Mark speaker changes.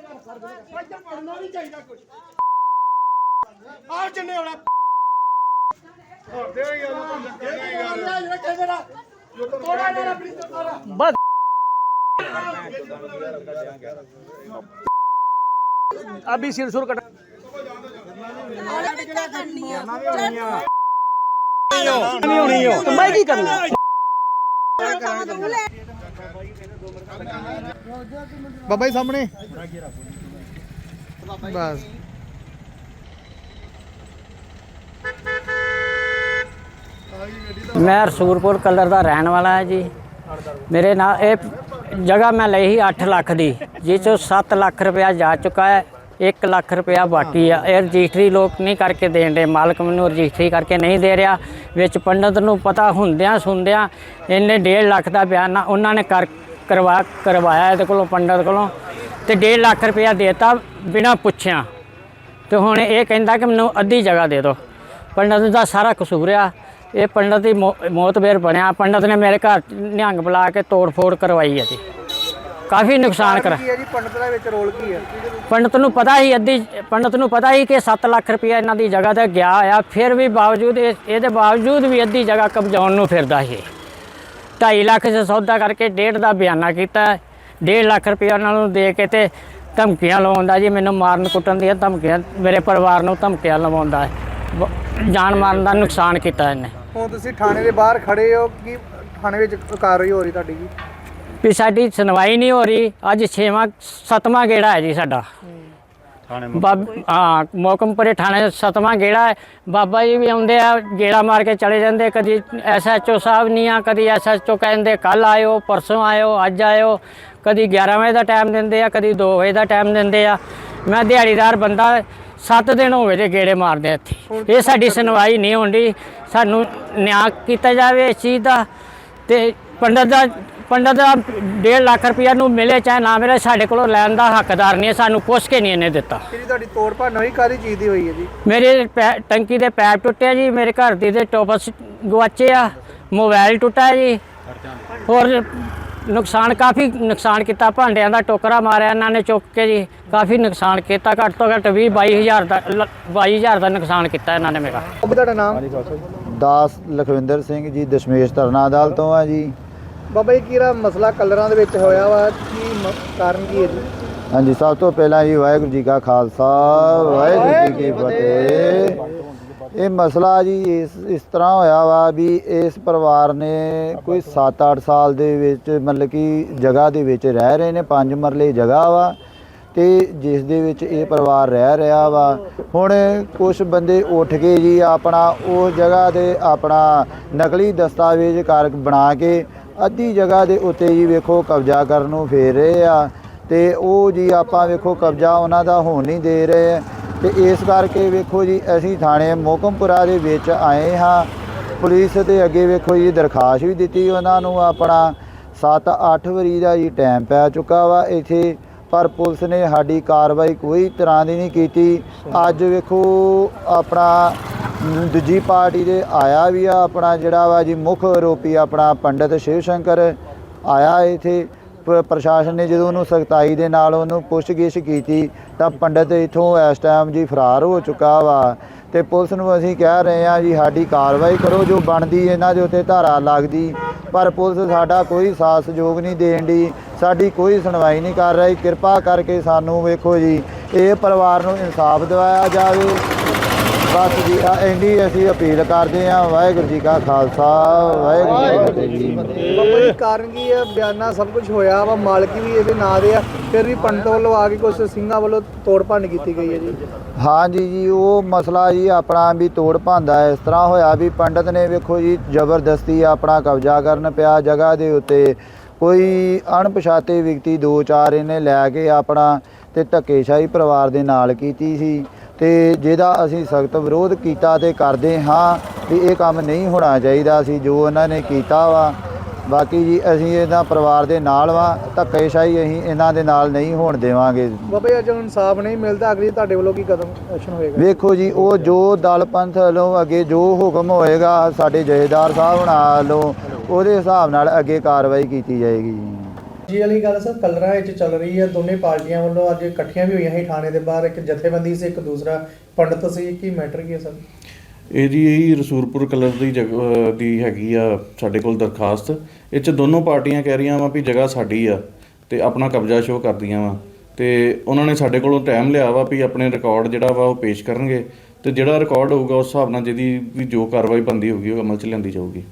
Speaker 1: ਪੜਨਾ ਨਹੀਂ ਚਾਹੀਦਾ ਕੁਝ ਆ ਜਿੰਨੇ ਹੋਣਾ
Speaker 2: ਦੇ ਯਾਰ ਤੂੰ ਲੱਗਣਾ ਯਾਰ
Speaker 1: ਜਿਹੜਾ ਕਹਿੰਦਾ ਤੋੜਾ ਨਾ ਆਪਣੀ ਤੋੜਾ
Speaker 3: ਬਸ ਅਭੀ ਸਿਰ ਸੁਰ ਕੱਟ। ਨਹੀਂ ਹੋਣੀ ਮੈਂ ਕੀ ਕਰਨਾ?
Speaker 2: ਬਾਬਾ ਜੀ ਸਾਹਮਣੇ। ਬਸ।
Speaker 4: ਮੈਂ ਰਸੂਰਪੁਰ ਕਲਰ ਦਾ ਰਹਿਣ ਵਾਲਾ ਹਾਂ ਜੀ। ਮੇਰੇ ਨਾਲ ਇਹ ਜਗ੍ਹਾ ਮੈਂ ਲਈ ਸੀ 8 ਲੱਖ ਦੀ, ਜਿਸ ਚੋਂ 7 ਲੱਖ ਰੁਪਇਆ ਜਾ ਚੁੱਕਾ ਹੈ 1 ਲੱਖ ਰੁਪਇਆ ਬਾਕੀ ਆ। ਇਹ ਰਜਿਸਟਰੀ ਲੋਕ ਨਹੀਂ ਕਰਕੇ ਦੇਣ ਦੇ, ਮਾਲਕ ਮੈਨੂੰ ਰਜਿਸਟਰੀ ਕਰਕੇ ਨਹੀਂ ਦੇ ਰਿਹਾ। ਵਿੱਚ ਪੰਡਤ ਨੂੰ ਪਤਾ ਹੁੰਦਿਆਂ ਸੁਣਦਿਆਂ ਇਹਨੇ 1.5 ਲੱਖ ਦਾ ਬਿਆਨ ਉਹਨਾਂ ਨੇ ਕਰ ਕਰਵਾ ਕਰਵਾਇਆ ਇਹਦੇ ਕੋਲੋਂ ਪੰਡਤ ਕੋਲੋਂ ਤੇ 1.5 ਲੱਖ ਰੁਪਇਆ ਦੇਤਾ ਬਿਨਾਂ ਪੁੱਛਿਆ। ਤੇ ਹੁਣ ਇਹ ਕਹਿੰਦਾ ਕਿ ਮੈਨੂੰ ਅੱਧੀ ਜਗ੍ਹਾ ਦੇ ਦਿਓ। ਪੰਡਤ ਦਾ ਸਾਰਾ ਕਸੂਰ ਆ। ਇਹ ਪੰਡਤ ਦੀ ਮੌਤਬੇਰ ਬਣਿਆ। ਪੰਡਤ ਨੇ ਮੇਰੇ ਘਰ ਨਿਹੰਗ ਬੁਲਾ ਕੇ ਤੋੜ ਫੋੜ ਕਰਵਾਈ ਹੈ ਜੀ। ਕਾਫੀ ਨੁਕਸਾਨ ਕਰ
Speaker 2: ਕੀ ਹੈ ਜੀ? ਪੰਡਤ ਦਾ ਵਿੱਚ ਰੋਲ ਕੀ ਹੈ?
Speaker 4: ਪੰਡਤ ਨੂੰ ਪਤਾ ਹੀ ਅੱਧੀ ਪੰਡਤ ਨੂੰ ਪਤਾ ਹੀ ਕਿ 7 ਲੱਖ ਰੁਪਇਆ ਇਹਨਾਂ ਦੀ ਜਗ੍ਹਾ ਤੇ ਗਿਆ ਆ। ਫਿਰ ਵੀ ਬਾਵਜੂਦ ਇਹ- ਇਹਦੇ ਬਾਵਜੂਦ ਵੀ ਅੱਧੀ ਜਗ੍ਹਾ ਕਬਜ਼ਾਉਣ ਨੂੰ ਫਿਰਦਾ ਸੀ। 2.5 ਲੱਖ ਚ ਸੌਦਾ ਕਰਕੇ ਡੇਢ ਦਾ ਬਿਆਨਾ ਕੀਤਾ। 1.5 ਲੱਖ ਰੁਪਇਆ ਉਹਨਾਂ ਨੂੰ ਦੇ ਕੇ ਤੇ ਧਮਕੀਆਂ ਲਵਾਉਂਦਾ ਜੀ ਮੈਨੂੰ ਮਾਰਨ ਕੁੱਟਣ ਦੀਆਂ ਧਮਕੀਆਂ ਮੇਰੇ ਪਰਿਵਾਰ ਨੂੰ ਧਮਕੀਆਂ ਲਵਾਉਂਦਾ ਜਾਨ ਮਾਰਨ ਦਾ ਨੁਕਸਾਨ ਕੀਤਾ ਇਹਨੇ।
Speaker 2: ਹੁਣ ਤੁਸੀਂ ਥਾਣੇ ਦੇ ਬਾਹਰ ਖੜੇ ਹੋ ਕਿ ਥਾਣੇ ਵਿੱਚ ਕਾਰਵਾਈ ਹੋ ਰਹੀ ਤੁਹਾਡੀ ਜੀ?
Speaker 4: ਵੀ ਸਾਡੀ ਸੁਣਵਾਈ ਨਹੀਂ ਹੋ ਰਹੀ। ਅੱਜ 6ਵਾਂ 7ਵਾਂ ਗੇੜਾ ਹੈ ਜੀ ਸਾਡਾ। ਬਾਬ ਹਾਂ ਮੋਕਮਪੁਰੇ ਥਾਣੇ ਸਤਵਾਂ ਗੇੜਾ ਹੈ। ਬਾਬਾ ਜੀ ਵੀ ਆਉਂਦੇ ਆ ਗੇੜਾ ਮਾਰ ਕੇ ਚਲੇ ਜਾਂਦੇ। ਕਦੀ ਐਸਐਚਓ ਸਾਹਿਬ ਨਹੀਂ ਆ ਕਦੀ ਐਸਐਚਓ ਕਹਿੰਦੇ ਕੱਲ ਆਇਓ ਪਰਸੋਂ ਆਇਓ ਅੱਜ ਆਇਓ। ਕਦੀ 11 ਵਜੇ ਦਾ ਟਾਈਮ ਦਿੰਦੇ ਆ ਕਦੀ 2 ਵਜੇ ਦਾ ਟਾਈਮ ਦਿੰਦੇ ਆ। ਮੈਂ ਦਿਹਾੜੀਦਾਰ ਬੰਦਾ 7 ਦਿਨ ਹੋ ਗਏ ਜੇ ਗੇੜੇ ਮਾਰਦੇ ਇੱਥੇ। ਇਹ ਸਾਡੀ ਸੁਣਵਾਈ ਨਹੀਂ ਹੁੰਦੀ ਸਾਨੂੰ ਨਿਆਂ ਕੀਤਾ ਜਾਵੇ ਇਸ ਚੀਜ਼ ਦਾ ਤੇ ਪੰਡਤ ਦਾ ਪੰਡਤ ਦਾ 1.5 ਲੱਖ ਰੁਪਇਆ ਨੂੰ ਮਿਲੇ ਚਾਹੇ ਨਾ ਮਿਲੇ ਸਾਡੇ ਕੋਲੋਂ ਲੈਣ ਦਾ ਹੱਕਦਾਰ ਨਹੀਂ ਹੈ ਸਾਨੂੰ ਪੁੱਛ ਕੇ ਨਹੀਂ ਇਹਨੇ ਦਿੱਤਾ।
Speaker 2: ਜਿਹੜੀ ਤੁਹਾਡੀ ਤੋੜ ਭੰਨ ਹੋਈ ਕਾਦੀ ਚੀਜ਼ ਦੀ ਹੋਈ ਹੈ ਜੀ?
Speaker 4: ਮੇਰੇ ਪੈ- ਟੰਕੀ ਦੇ ਪੈਪ ਟੁੱਟਿਆ ਜੀ ਮੇਰੇ ਘਰ ਦੀ ਦੇ ਟੋਪਸ ਗਵਾਚੇ ਆ ਮੋਬਾਈਲ ਟੁੱਟਾ ਜੀ। ਹੋਰ ਨੁਕਸਾਨ ਕਾਫੀ ਨੁਕਸਾਨ ਕੀਤਾ ਭਾਂਡਿਆਂ ਦਾ ਟੋਕਰਾ ਮਾਰਿਆ ਇਹਨਾਂ ਨੇ ਚੁੱਕ ਕੇ ਜੀ। ਕਾਫੀ ਨੁਕਸਾਨ ਕੀਤਾ ਘੱਟ ਤੋਂ ਘੱਟ 20 22000 ਦਾ ਲ- 22000 ਦਾ ਨੁਕਸਾਨ ਕੀਤਾ ਇਹਨਾਂ ਨੇ ਮੇਰਾ।
Speaker 2: ਤੁਹਾਡਾ ਨਾਮ?
Speaker 5: ਦਾਸ ਲਖਵਿੰਦਰ ਸਿੰਘ ਜੀ ਦਸ਼ਮੇਸ਼ ਧਰਨਾ ਅਦਾਲਤ ਤੋਂ ਆ ਜੀ।
Speaker 2: ਬਾਬਾ ਜੀ ਕਿਹੜਾ ਮਸਲਾ ਕਲਰਾਂ ਦੇ ਵਿੱਚ ਹੋਇਆ ਵਾ? ਕੀ ਮ- ਕਾਰਨ ਕੀ ਹੈ ਜੀ?
Speaker 5: ਹਾਂਜੀ ਸਭ ਤੋਂ ਪਹਿਲਾਂ ਜੀ ਵਾਹਿਗੁਰੂ ਜੀ ਕਾ ਖਾਲਸਾ ਵਾਹਿਗੁਰੂ ਜੀ ਕੀ ਫਤਿਹ। ਇਹ ਮਸਲਾ ਜੀ ਇਸ ਇਸ ਤਰ੍ਹਾਂ ਹੋਇਆ ਵਾ ਵੀ ਇਸ ਪਰਿਵਾਰ ਨੇ ਕੋਈ 7-8 ਸਾਲ ਦੇ ਵਿੱਚ ਮਤਲਬ ਕਿ ਜਗ੍ਹਾ ਦੇ ਵਿੱਚ ਰਹਿ ਰਹੇ ਨੇ ਪੰਜ ਮਰਲੇ ਜਗ੍ਹਾ ਵਾ ਤੇ ਜਿਸ ਦੇ ਵਿੱਚ ਇਹ ਪਰਿਵਾਰ ਰਹਿ ਰਿਹਾ ਵਾ। ਹੁਣ ਕੁਝ ਬੰਦੇ ਉੱਠ ਕੇ ਜੀ ਆਪਣਾ ਉਸ ਜਗ੍ਹਾ ਤੇ ਆਪਣਾ ਨਕਲੀ ਦਸਤਾਵੇਜ਼ ਕਰ ਬਣਾ ਕੇ ਅੱਧੀ ਜਗ੍ਹਾ ਦੇ ਉੱਤੇ ਜੀ ਵੇਖੋ ਕਬਜ਼ਾ ਕਰਨ ਨੂੰ ਫੇਰ ਰਹੇ ਆ ਤੇ ਉਹ ਜੀ ਆਪਾਂ ਵੇਖੋ ਕਬਜ਼ਾ ਉਹਨਾਂ ਦਾ ਹੋਣ ਨਹੀਂ ਦੇ ਰਹੇ। ਤੇ ਇਸ ਕਰਕੇ ਵੇਖੋ ਜੀ ਅਸੀਂ ਥਾਣੇ ਮੋਕਮਪੁਰਾ ਦੇ ਵਿੱਚ ਆਏ ਹਾਂ। ਪੁਲਿਸ ਦੇ ਅੱਗੇ ਵੇਖੋ ਜੀ ਦਰਖਾਸਤ ਵੀ ਦਿੱਤੀ ਉਹਨਾਂ ਨੂੰ ਆਪਣਾ। 7-8 ਵਾਰੀ ਦਾ ਜੀ ਟਾਈਮ ਪੈ ਚੁੱਕਾ ਵਾ ਇੱਥੇ, ਪਰ ਪੁਲਿਸ ਨੇ ਸਾਡੀ ਕਾਰਵਾਈ ਕੋਈ ਤਰ੍ਹਾਂ ਦੀ ਨਹੀਂ ਕੀਤੀ। ਅੱਜ ਵੇਖੋ ਆਪਣਾ ਦੂਜੀ ਪਾਰਟੀ ਦੇ ਆਇਆ ਵੀ ਆ ਆਪਣਾ ਜਿਹੜਾ ਵਾ ਜੀ ਮੁੱਖ ਆਰੋਪੀ ਆਪਣਾ ਪੰਡਿਤ ਸ਼ਿਵ ਸ਼ੰਕਰ ਆਇਆ ਇੱਥੇ। ਪ- ਪ੍ਰਸ਼ਾਸਨ ਨੇ ਜਦੋਂ ਉਹਨੂੰ ਸਖਤਾਈ ਦੇ ਨਾਲ ਉਹਨੂੰ ਪੁੱਛਗਿੱਛ ਕੀਤੀ ਤਾਂ ਪੰਡਿਤ ਇਥੋਂ ਇਸ ਟਾਈਮ ਜੀ ਫਰਾਰ ਹੋ ਚੁੱਕਾ ਵਾ। ਤੇ ਪੁਲਿਸ ਨੂੰ ਅਸੀਂ ਕਹਿ ਰਹੇ ਹਾਂ ਜੀ ਸਾਡੀ ਕਾਰਵਾਈ ਕਰੋ, ਜੋ ਬਣਦੀ ਇਹਨਾਂ ਦੇ ਉੱਤੇ ਧਾਰਾ ਲੱਗਦੀ। ਪਰ ਪੁਲਿਸ ਸਾਡਾ ਕੋਈ ਸਾਥ ਸਹਿਯੋਗ ਨਹੀਂ ਦੇਣ ਦੀ ਸਾਡੀ ਕੋਈ ਸੁਣਵਾਈ ਨਹੀਂ ਕਰ ਰਹੀ। ਕਿਰਪਾ ਕਰਕੇ ਸਾਨੂੰ ਵੇਖੋ ਜੀ, ਇਹ ਪਰਿਵਾਰ ਨੂੰ ਇਨਸਾਫ ਦਿਵਾਇਆ ਜਾਵੇ। ਬਸ ਜੀ ਆ ਇੰਨੀ ਅਸੀਂ ਅਪੀਲ ਕਰਦੇ ਹਾਂ ਵਾਹਿਗੁਰੂ ਜੀ ਕਾ ਖਾਲਸਾ ਵਾਹਿਗੁਰੂ ਜੀ ਕੀ ਫਤਿਹ
Speaker 2: ਬਾਬਾ ਜੀ ਕਾਰਨ ਕੀ ਹੈ? ਬਿਆਨਾ ਸਭ ਕੁਝ ਹੋਇਆ ਵਾ ਮਾਲਕ ਵੀ ਇਹਦੇ ਨਾਂ ਦੇ ਆ ਫਿਰ ਵੀ ਪੰਡਤ ਵੱਲੋਂ ਆ ਕੇ ਕੁਝ ਸਿੰਘਾਂ ਵੱਲੋਂ ਤੋੜ ਭੰਨ ਕੀਤੀ ਗਈ ਹੈ ਜੀ।
Speaker 5: ਹਾਂਜੀ ਜੀ ਉਹ ਮਸਲਾ ਜੀ ਆਪਣਾ ਵੀ ਤੋੜ ਭੰਦਾ ਇਸ ਤਰ੍ਹਾਂ ਹੋਇਆ ਵੀ ਪੰਡਤ ਨੇ ਵੇਖੋ ਜੀ ਜ਼ਬਰਦਸਤੀ ਆਪਣਾ ਕਬਜ਼ਾ ਕਰਨ ਪਿਆ ਜਗ੍ਹਾ ਦੇ ਉੱਤੇ। ਕੋਈ ਅਣਪਛਾਤੇ ਵਿਅਕਤੀ ਦੋ ਚਾਰ ਇਹਨੇ ਲੈ ਕੇ ਆਪਣਾ ਤੇ ਧੱਕੇਸ਼ਾਹੀ ਪਰਿਵਾਰ ਦੇ ਨਾਲ ਕੀਤੀ ਸੀ। ਤੇ ਜਿਹਦਾ ਅਸੀਂ ਸਖਤ ਵਿਰੋਧ ਕੀਤਾ ਤੇ ਕਰਦੇ ਹਾਂ ਵੀ ਇਹ ਕੰਮ ਨਹੀਂ ਹੋਣਾ ਚਾਹੀਦਾ ਸੀ ਜੋ ਉਹਨਾਂ ਨੇ ਕੀਤਾ ਵਾ ਬਾਕੀ ਜੀ ਅਸੀਂ ਇਹਨਾਂ ਪਰਿਵਾਰ ਦੇ ਨਾਲ ਵਾਂ ਧੱਕੇਸ਼ਾਹੀ ਅਸੀਂ ਇਹਨਾਂ ਦੇ ਨਾਲ ਨਹੀਂ ਹੋਣ ਦੇਵਾਂਗੇ।
Speaker 2: ਬਾਬਾ ਅੱਜ ਇਨਸਾਫ ਨਹੀਂ ਮਿਲਦਾ ਅਗਲੀ ਤੁਹਾਡੇ ਵੱਲੋਂ ਕੀ ਕਦਮ ਐਕਸ਼ਨ ਹੋਏਗਾ?
Speaker 5: ਵੇਖੋ ਜੀ ਉਹ ਜੋ ਦਲ ਪੰਥ ਵੱਲੋਂ ਅੱਗੇ ਜੋ ਹੁਕਮ ਹੋਏਗਾ ਸਾਡੇ ਜਥੇਦਾਰ ਸਾਹਿਬ ਨਾਲ ਵੱਲੋਂ ਉਹਦੇ ਹਿਸਾਬ ਨਾਲ ਅੱਗੇ ਕਾਰਵਾਈ ਕੀਤੀ ਜਾਏਗੀ ਜੀ।
Speaker 2: ਜੀ ਵਾਲੀ ਗੱਲ ਸਰ, ਕਲਰਾਂ ਵਿੱਚ ਚੱਲ ਰਹੀ ਹੈ ਦੋਨੇ ਪਾਰਟੀਆਂ ਵੱਲੋਂ ਅੱਜ ਇਕੱਠੀਆਂ ਵੀ ਹੋਈਆਂ ਸੀ ਥਾਣੇ ਦੇ ਬਾਹਰ, ਇੱਕ ਜਥੇਬੰਦੀ ਸੀ, ਇੱਕ ਦੂਸਰਾ ਪੰਡਤ ਸੀ, ਕੀ ਮੈਟਰ ਕੀ ਹੈ ਸਰ?
Speaker 6: ਇਹ ਜੀ, ਇਹੀ ਰਸੂਰਪੁਰ ਕਲਰ ਦੀ ਜਗ੍ਹਾ ਦੀ ਹੈਗੀ ਆ, ਸਾਡੇ ਕੋਲ ਦਰਖਾਸਤ। ਇਹ ਚ ਦੋਨੋਂ ਪਾਰਟੀਆਂ ਕਹਿ ਰਹੀਆਂ ਵਾ ਵੀ ਜਗ੍ਹਾ ਸਾਡੀ ਆ, ਤੇ ਆਪਣਾ ਕਬਜ਼ਾ ਸ਼ੋਅ ਕਰਦੀਆਂ ਵਾ। ਤੇ ਉਹਨਾਂ ਨੇ ਸਾਡੇ ਕੋਲੋਂ ਟਾਈਮ ਲਿਆ ਵਾ ਵੀ ਆਪਣੇ ਰਿਕਾਰਡ ਜਿਹੜਾ ਵਾ ਉਹ ਪੇਸ਼ ਕਰਨਗੇ, ਤੇ ਜਿਹੜਾ ਰਿਕਾਰਡ ਹੋਊਗਾ, ਉਸ ਹਿਸਾਬ ਨਾਲ ਜਿਹਦੀ ਵੀ ਜੋ ਕਾਰਵਾਈ ਬੰਦੀ ਹੋਊਗੀ, ਉਹ ਅਮਲ ਚ ਲਿਆਂਦੀ ਜਾਊਗੀ।